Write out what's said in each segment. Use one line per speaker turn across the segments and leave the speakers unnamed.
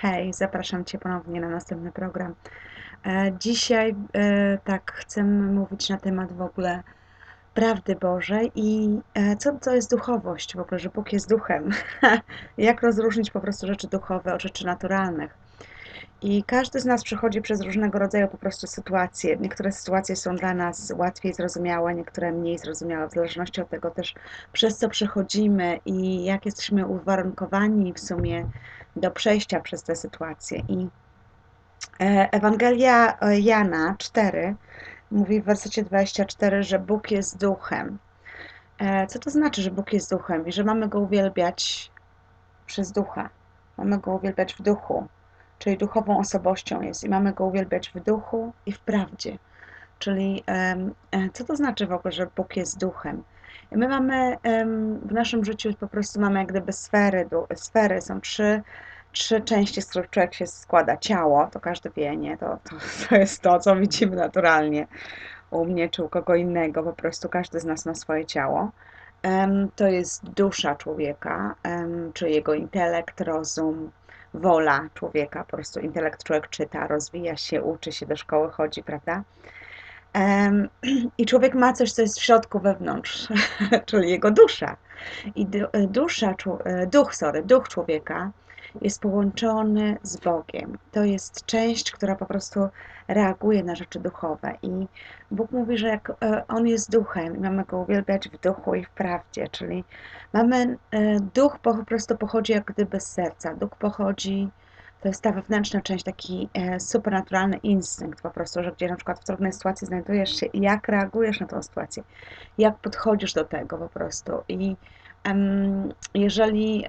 Hej, zapraszam Cię ponownie na następny program. E, Dzisiaj e, tak chcemy mówić na temat w ogóle prawdy Bożej i e, co to jest duchowość w ogóle, że Bóg jest duchem. Jak rozróżnić po prostu rzeczy duchowe od rzeczy naturalnych. I każdy z nas przechodzi przez różnego rodzaju po prostu sytuacje. Niektóre sytuacje są dla nas łatwiej zrozumiałe, niektóre mniej zrozumiałe, w zależności od tego też przez co przechodzimy i jak jesteśmy uwarunkowani w sumie do przejścia przez te sytuacje. I e, Ewangelia e, Jana 4 mówi w wersecie 24, że Bóg jest duchem. E, co to znaczy, że Bóg jest duchem i że mamy go uwielbiać przez ducha? Mamy go uwielbiać w duchu, czyli duchową osobowością jest i mamy go uwielbiać w duchu i w prawdzie. Czyli co to znaczy w ogóle, że Bóg jest duchem? My mamy w naszym życiu po prostu mamy jak gdyby sfery, sfery są trzy trzy części, z których człowiek się składa. Ciało, to każdy wie, nie? To, to, to jest to, co widzimy naturalnie u mnie czy u kogo innego. Po prostu każdy z nas ma swoje ciało. To jest dusza człowieka, czyli jego intelekt, rozum, wola człowieka. Po prostu intelekt człowiek czyta, rozwija się, uczy się, do szkoły chodzi, prawda? I człowiek ma coś, co jest w środku wewnątrz, czyli jego dusza. I dusza, e, duch, sorry, duch człowieka jest połączony z Bogiem. To jest część, która po prostu reaguje na rzeczy duchowe. I Bóg mówi, że jak e, On jest duchem i mamy go uwielbiać w duchu i w prawdzie, czyli mamy, e, duch po prostu pochodzi jak gdyby z serca. Duch pochodzi, to jest ta wewnętrzna część, taki e, supernaturalny instynkt po prostu, że gdzie na przykład w trudnej sytuacji znajdujesz się i jak reagujesz na tę sytuację, jak podchodzisz do tego po prostu. I jeżeli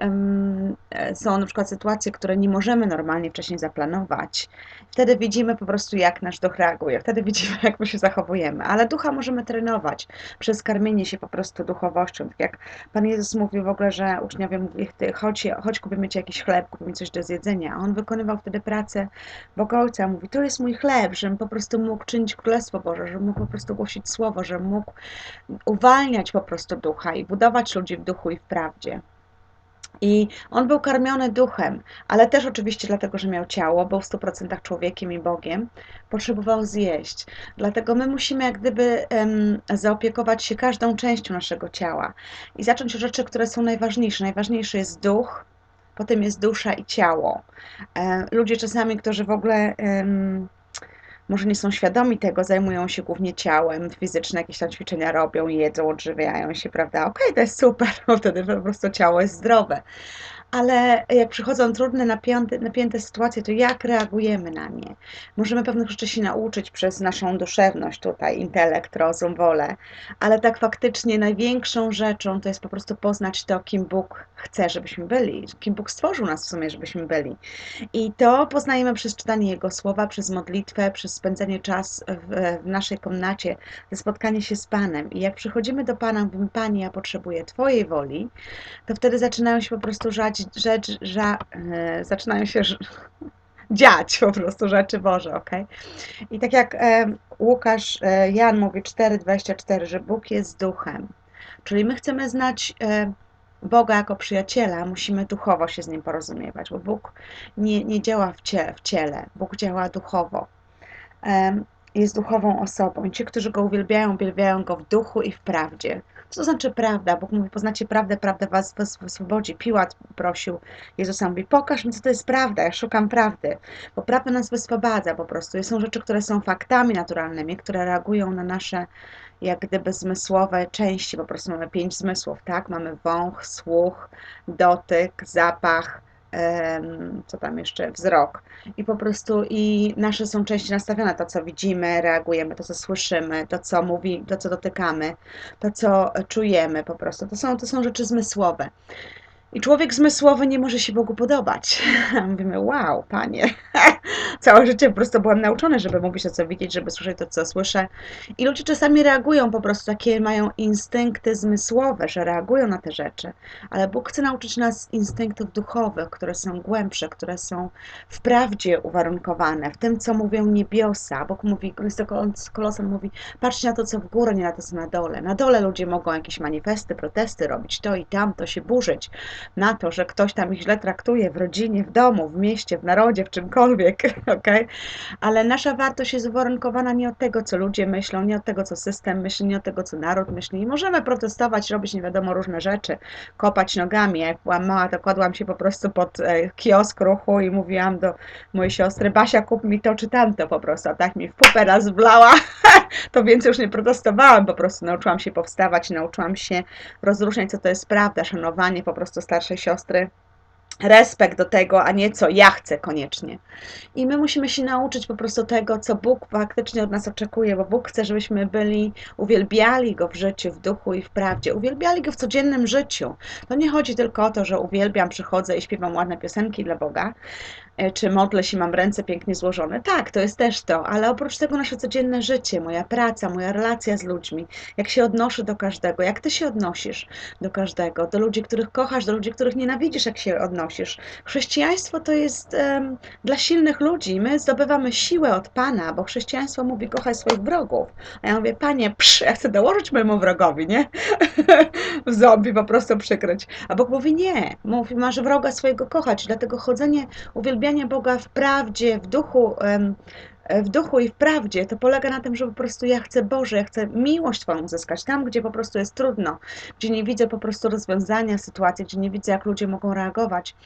e, są na przykład sytuacje, które nie możemy normalnie wcześniej zaplanować, wtedy widzimy po prostu, jak nasz duch reaguje, wtedy widzimy, jak my się zachowujemy. Ale ducha możemy trenować przez karmienie się po prostu duchowością. Tak jak Pan Jezus mówił w ogóle, że uczniowie mówili, chodź, chodź kupimy Ci jakiś chleb, kupimy coś do zjedzenia. A On wykonywał wtedy pracę Boga Ojca. Mówi, to jest mój chleb, żebym po prostu mógł czynić Królestwo Boże, żebym mógł po prostu głosić Słowo, żebym mógł uwalniać po prostu ducha i budować ludzi w duchu i w prawdzie. I on był karmiony duchem, ale też oczywiście dlatego, że miał ciało, był w 100% człowiekiem i Bogiem, potrzebował zjeść. Dlatego my musimy jak gdyby um, zaopiekować się każdą częścią naszego ciała i zacząć od rzeczy, które są najważniejsze. Najważniejszy jest duch, potem jest dusza i ciało. E, ludzie czasami, którzy w ogóle. Um, może nie są świadomi tego, zajmują się głównie ciałem, fizyczne jakieś tam ćwiczenia robią, jedzą, odżywiają się, prawda? Okej, okay, to jest super, bo wtedy po prostu ciało jest zdrowe ale jak przychodzą trudne, napięte, napięte sytuacje, to jak reagujemy na nie? Możemy pewnych rzeczy się nauczyć przez naszą duszewność tutaj, intelekt, rozum, wolę, ale tak faktycznie największą rzeczą to jest po prostu poznać to, kim Bóg chce, żebyśmy byli, kim Bóg stworzył nas w sumie, żebyśmy byli. I to poznajemy przez czytanie Jego słowa, przez modlitwę, przez spędzanie czasu w, w naszej komnacie, ze spotkanie się z Panem. I jak przychodzimy do Pana, mówimy, Panie, ja potrzebuję Twojej woli, to wtedy zaczynają się po prostu żać rzecz, że e, zaczynają się dziać po prostu rzeczy Boże, ok? I tak jak e, Łukasz, e, Jan mówi 4,24, że Bóg jest duchem, czyli my chcemy znać Boga jako przyjaciela, musimy duchowo się z Nim porozumiewać, bo Bóg nie, nie działa w, cie, w ciele, Bóg działa duchowo. Jest duchową osobą. Ci, którzy Go uwielbiają, uwielbiają Go w duchu i w prawdzie. Co to znaczy prawda? Bóg mówi, poznacie prawdę, prawda was wyswobodzi. Piłat prosił Jezusa, mówi, pokaż mi, co to jest prawda, ja szukam prawdy. Bo prawda nas wyswobadza po prostu. Są rzeczy, które są faktami naturalnymi, które reagują na nasze jak gdyby zmysłowe części. Po prostu mamy pięć zmysłów, tak? Mamy wąch, słuch, dotyk, zapach, co tam jeszcze, wzrok. I po prostu i nasze są części nastawione, to co widzimy, reagujemy, to co słyszymy, to co mówi, to co dotykamy, to co czujemy po prostu. To są, to są rzeczy zmysłowe. I człowiek zmysłowy nie może się Bogu podobać. Mówimy, wow, panie. Całe życie po prostu byłam nauczona, żeby mówić to, co widzieć, żeby słyszeć to, co słyszę. I ludzie czasami reagują po prostu, takie mają instynkty zmysłowe, że reagują na te rzeczy. Ale Bóg chce nauczyć nas instynktów duchowych, które są głębsze, które są w prawdzie uwarunkowane, w tym, co mówią niebiosa. Bóg mówi, Kolosan mówi, patrzcie na to, co w górę, nie na to, co na dole. Na dole ludzie mogą jakieś manifesty, protesty robić, to i tam, to się burzyć na to, że ktoś tam ich źle traktuje w rodzinie, w domu, w mieście, w narodzie, w czymkolwiek, ok? Ale nasza wartość jest uwarunkowana nie od tego, co ludzie myślą, nie od tego, co system myśli, nie od tego, co naród myśli. I możemy protestować, robić nie wiadomo różne rzeczy, kopać nogami. Jak byłam mała, to kładłam się po prostu pod e, kiosk ruchu i mówiłam do mojej siostry, Basia, kup mi to czy tamto po prostu. A tak mi w pupę raz wlała, to więcej już nie protestowałam, po prostu nauczyłam się powstawać, nauczyłam się rozróżniać, co to jest prawda, szanowanie po prostu starszej siostry respekt do tego, a nie co ja chcę koniecznie. I my musimy się nauczyć po prostu tego, co Bóg faktycznie od nas oczekuje, bo Bóg chce, żebyśmy byli, uwielbiali Go w życiu, w duchu i w prawdzie, uwielbiali Go w codziennym życiu. To nie chodzi tylko o to, że uwielbiam, przychodzę i śpiewam ładne piosenki dla Boga, czy modlę się, mam ręce pięknie złożone. Tak, to jest też to, ale oprócz tego nasze codzienne życie, moja praca, moja relacja z ludźmi, jak się odnoszę do każdego, jak ty się odnosisz do każdego, do ludzi, których kochasz, do ludzi, których nienawidzisz, jak się odnosisz. Chrześcijaństwo to jest um, dla silnych ludzi. My zdobywamy siłę od Pana, bo chrześcijaństwo mówi kochaj swoich wrogów. A ja mówię, Panie, psz, ja chcę dołożyć mojemu wrogowi, nie? w zombie po prostu przykryć. A Bóg mówi, nie. Mówi, masz wroga swojego kochać, dlatego chodzenie, uwielbianie uwielbianie Boga w prawdzie, w duchu, w duchu i w prawdzie, to polega na tym, że po prostu ja chcę Boże, ja chcę miłość Twoją uzyskać, tam gdzie po prostu jest trudno, gdzie nie widzę po prostu rozwiązania sytuacji, gdzie nie widzę jak ludzie mogą reagować.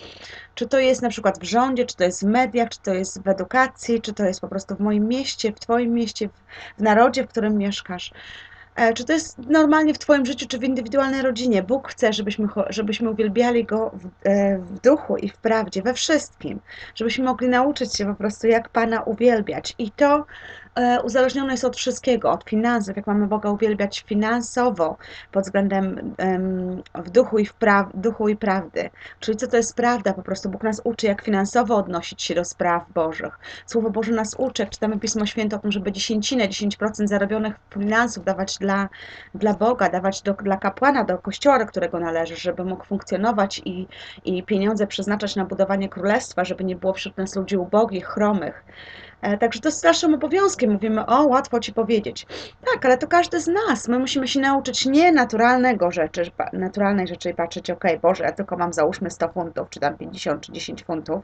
Czy to jest na przykład w rządzie, czy to jest w mediach, czy to jest w edukacji, czy to jest po prostu w moim mieście, w Twoim mieście, w narodzie, w którym mieszkasz. E, czy to jest normalnie w Twoim życiu, czy w indywidualnej rodzinie? Bóg chce, żebyśmy, żebyśmy uwielbiali Go w, e, w, duchu i w prawdzie, we wszystkim. Żebyśmy mogli nauczyć się po prostu, jak Pana uwielbiać. I to uzależnione jest od wszystkiego, od finansów, jak mamy Boga uwielbiać finansowo pod względem w duchu i, w pra- duchu i prawdy. Czyli co to jest prawda? Po prostu Bóg nas uczy, jak finansowo odnosić się do spraw Bożych. Słowo Boże nas uczy, jak czytamy Pismo Święte o tym, żeby dziesięcinę, 10% zarobionych finansów dawać dla, dla Boga, dawać do, dla kapłana, do kościoła, do którego należy, żeby mógł funkcjonować i, i pieniądze przeznaczać na budowanie królestwa, żeby nie było wśród nas ludzi ubogich, chromych. E, także to jest naszym obowiązkiem. Mówimy, o, łatwo ci powiedzieć. Tak, ale to każdy z nas. My musimy się nauczyć nie naturalnego rzeczy, naturalnej rzeczy i patrzeć, ok, Boże, ja tylko mam załóżmy 100 funtów, czy tam 50, czy 10 funtów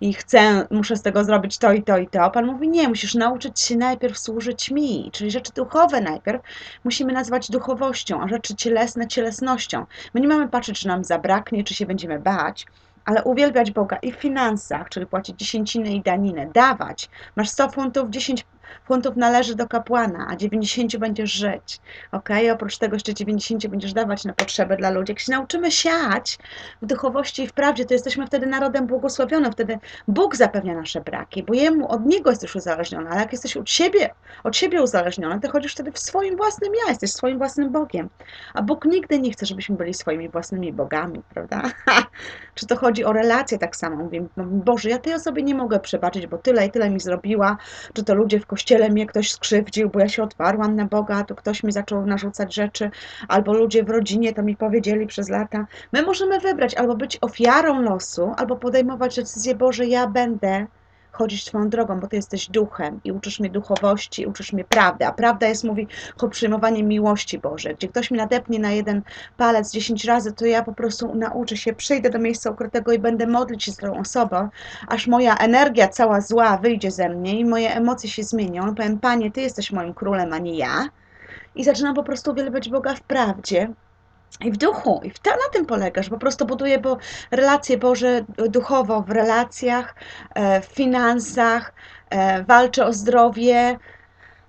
i chcę, muszę z tego zrobić to i to i to. Pan mówi, nie, musisz nauczyć się najpierw służyć mi, czyli rzeczy duchowe najpierw musimy nazwać duchowością, a rzeczy cielesne cielesnością. My nie mamy patrzeć, czy nam zabraknie, czy się będziemy bać, ale uwielbiać Boga i w finansach, czyli płacić dziesięciny i daninę, dawać. Masz 100 funtów, 10 funtów należy do kapłana, a 90 będziesz żyć. Ok? Oprócz tego jeszcze 90 będziesz dawać na potrzeby dla ludzi. Jak się nauczymy siać w duchowości i w prawdzie, to jesteśmy wtedy narodem błogosławionym. Wtedy Bóg zapewnia nasze braki, bo jemu od niego jesteś uzależniony. Ale jak jesteś od siebie, od siebie uzależniony, to chodzisz wtedy w swoim własnym ja, jesteś swoim własnym Bogiem. A Bóg nigdy nie chce, żebyśmy byli swoimi własnymi bogami, prawda? Czy to chodzi o relacje tak samo? Mówię, Boże, ja tej osobie nie mogę przebaczyć, bo tyle i tyle mi zrobiła. Czy to ludzie w kościele kościele mnie ktoś skrzywdził, bo ja się otwarłam na Boga, to ktoś mi zaczął narzucać rzeczy, albo ludzie w rodzinie to mi powiedzieli przez lata. My możemy wybrać albo być ofiarą losu, albo podejmować decyzję, Boże, ja będę chodzić Twoją drogą, bo Ty jesteś duchem i uczysz mnie duchowości, uczysz mnie prawdy. A prawda jest, mówi, o przyjmowanie miłości Bożej. Gdzie ktoś mi nadepnie na jeden palec dziesięć razy, to ja po prostu nauczę się, przyjdę do miejsca ukrytego i będę modlić się z tą osobą, aż moja energia cała zła wyjdzie ze mnie i moje emocje się zmienią. Powiem, Panie, Ty jesteś moim królem, a nie ja. I zaczynam po prostu uwielbiać Boga w prawdzie, i w duchu. I to na tym polega, że po prostu buduję bo relacje Boże duchowo w relacjach, e, w finansach, e, walczę o zdrowie,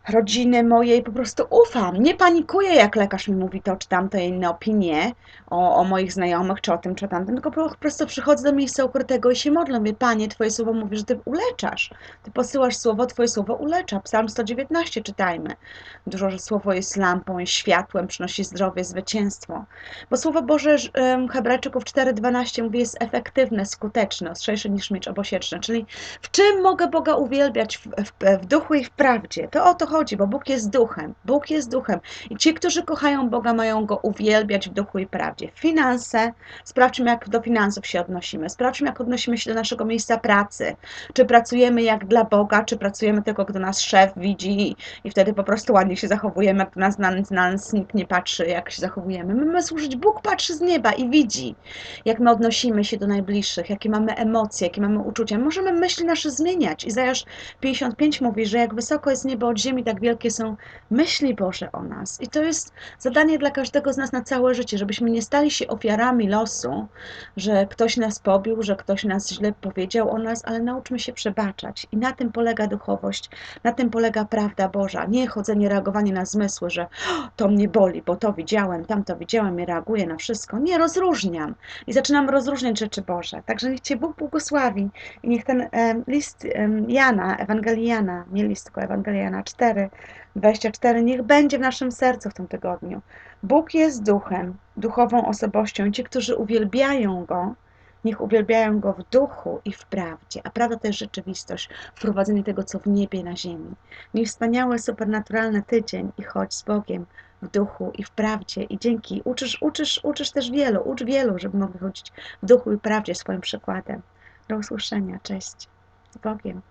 rodziny mojej po prostu ufam. Nie panikuję, jak lekarz mi mówi to czy tamte inne opinie o, o moich znajomych, czy o tym, czy o tamtym, tylko po prostu przychodzę do miejsca ukrytego i się modlę. Mówię, Panie, Twoje słowo mówi, że Ty uleczasz. Ty posyłasz słowo, Twoje słowo ulecza. Psalm 119 czytajmy. Dużo, że słowo jest lampą, jest światłem, przynosi zdrowie, zwycięstwo. Bo słowo Boże Hebrajczyków 4,12 mówi, jest efektywne, skuteczne, ostrzejsze niż miecz obosieczny. Czyli w czym mogę Boga uwielbiać? W, w, w duchu i w prawdzie. To o to chodzi chodzi, bo Bóg jest duchem. Bóg jest duchem. I ci, którzy kochają Boga, mają go uwielbiać w duchu i prawdzie. Finanse, sprawdźmy, jak do finansów się odnosimy. Sprawdźmy, jak odnosimy się do naszego miejsca pracy. Czy pracujemy jak dla Boga, czy pracujemy tylko, gdy nas szef widzi i wtedy po prostu ładnie się zachowujemy, jak nas, na, na nas nikt nie patrzy, jak się zachowujemy. My mamy służyć, Bóg patrzy z nieba i widzi, jak my odnosimy się do najbliższych, jakie mamy emocje, jakie mamy uczucia. Możemy myśli nasze zmieniać. Izajasz 55 mówi, że jak wysoko jest niebo od ziemi, tak wielkie są myśli Boże o nas. I to jest zadanie dla każdego z nas na całe życie, żebyśmy nie stali się ofiarami losu, że ktoś nas pobił, że ktoś nas źle powiedział o nas, ale nauczmy się przebaczać. I na tym polega duchowość, na tym polega prawda Boża. Nie chodzenie, reagowanie na zmysły, że "O, to mnie boli, bo to widziałem, tamto widziałem i reaguję na wszystko. Nie, rozróżniam. I zaczynam rozróżniać rzeczy Boże. Także niech Cię Bóg błogosławi i niech ten em, list em, Jana, Ewangelii Jana, nie list, tylko Ewangelia Jana 4, 24, niech będzie w naszym sercu w tym tygodniu. Bóg jest duchem, duchową osobością. I ci, którzy uwielbiają Go, niech uwielbiają Go w duchu i w prawdzie. A prawda to jest rzeczywistość, wprowadzenie tego, co w niebie, na ziemi. Miej wspaniały, supernaturalny tydzień i chodź z Bogiem w duchu i w prawdzie. I dzięki, uczysz, uczysz, uczysz też wielu, ucz wielu, żeby mogli chodzić w duchu i prawdzie swoim przykładem. Do usłyszenia. Cześć. Z Bogiem.